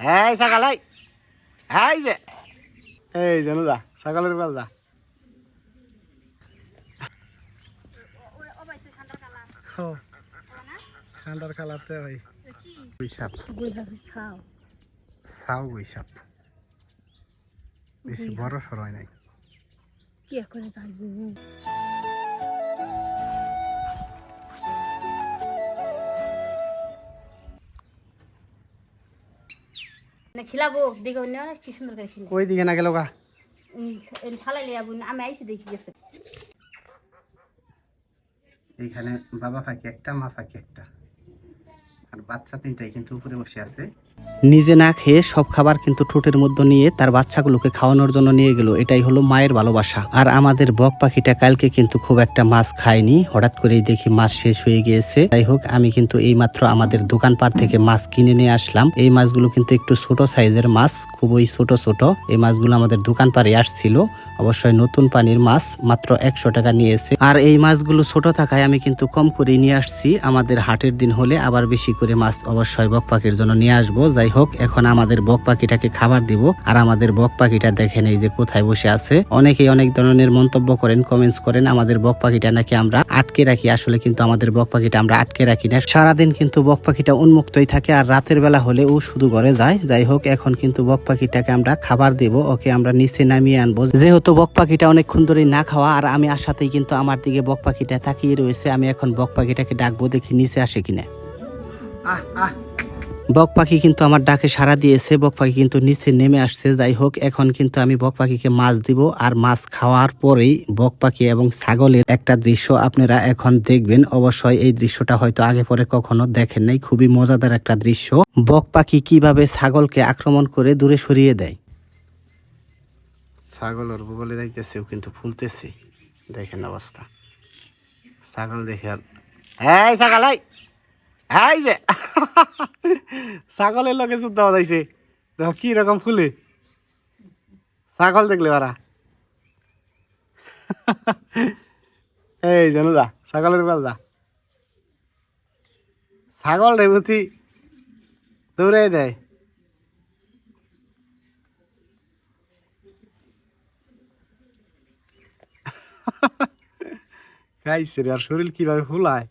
এই সকাল এই। যে। এই জানো যা সকালের বেলা যা ও, ঠান্ডার কালারতে ভাই। বৈশাপ সাও বৈশাপ বেশি বড় সর হয় নাই। কি করে যাইব? না খিলাবো দেখো না কি সুন্দর করে খিলা ওই দিকে না গেল গা? ফালাইলে যাব না আমি আইসি দেখি গেছে। এইখানে বাবা ফাঁকি একটা মা ফাঁকি একটা। আর বাচ্চা তিনটাই কিন্তু উপরে বসে আছে। নিজে না খেয়ে সব খাবার কিন্তু ঠোঁটের মধ্যে নিয়ে তার বাচ্চাগুলোকে খাওয়ানোর জন্য নিয়ে গেল। এটাই হলো মায়ের ভালোবাসা। আর আমাদের বক পাখিটা কালকে কিন্তু খুব একটা মাছ খায়নি। হঠাৎ করেই দেখি মাছ শেষ হয়ে গিয়েছে। যাই হোক, আমি কিন্তু এই মাত্র আমাদের দোকানপাট থেকে মাছ কিনে নিয়ে আসলাম। এই মাছগুলো কিন্তু একটু ছোট সাইজের মাছ, খুবই ছোট ছোট। এই মাছগুলো আমাদের দোকান পাড়ে আসছিল। অবশ্যই নতুন পানির মাছ, মাত্র একশো টাকা নিয়েছে। আর এই মাছগুলো ছোট থাকায় আমি কিন্তু কম করে নিয়ে আসছি। আমাদের হাটের দিন হলে আবার বেশি করে মাছ অবশ্যই বক পাখির জন্য নিয়ে আসব। যাই হোক, এখন আমাদের বক পাখিটাকে খাবার দিব। আর আমাদের বক পাখিটা দেখেন এই যে কোথায় বসে আছে। অনেকেই অনেক ধরনের মন্তব্য করেন কমেন্টস করেন, আমাদের বক পাখিটা নাকি আমরা আটকে রাখি। আসলে কিন্তু আমাদের বক পাখিটা আমরা আটকে রাখি না। সারাদিন কিন্তু বক পাখিটা উন্মুক্তই থাকে, আর রাতের বেলা হলে ও শুধু ঘরে যায়। যাই হোক, এখন কিন্তু বক পাখিটাকে আমরা খাবার দেব। ওকে আমরা নিচে নামিয়ে আনব। যেহেতু বক পাখিটা অনেকক্ষণ ধরে না খাওয়া, আর আমি আসাতেই কিন্তু আমার দিকে বক পাখিটা তাকিয়ে রয়েছে। আমি এখন বক পাখিটাকে ডাকবো, দেখি নিচে আসে কিনা। বক পাখি কিন্তু আমার ডাকে সাড়া দিয়েছে, বক পাখি কিন্তু নিচে নেমে আসছে। যাই হোক, এখন কিন্তু আমি বক পাখিকে মাছ দিব আর মাছ খাওয়ার পরেই বক পাখি এবং ছাগলের একটা দৃশ্য আপনারা এখন দেখবেন। অবশ্যই এই দৃশ্যটা হয়তো আগে পরে কখনো দেখেন নাই। খুবই মজাদার একটা দৃশ্য। বক পাখি কীভাবে ছাগলকে আক্রমণ করে দূরে সরিয়ে দেয়? ছাগল ওর বগলে ও কিন্তু ফুলতেছে। দেখেন অবস্থা। ছাগল দেখে এই ছাগল এই যে। ছাগলের লোকে শুদ্ধ বাজাইছে। দেখো কি রকম ফুলে। ছাগল দেখলে ওরা। এই জানো যা ছাগলের বেল যা। ছাগল রে বুতি দৌড়ে দেয়। খাইছে রে, আর শরীর কীভাবে ফুলায়।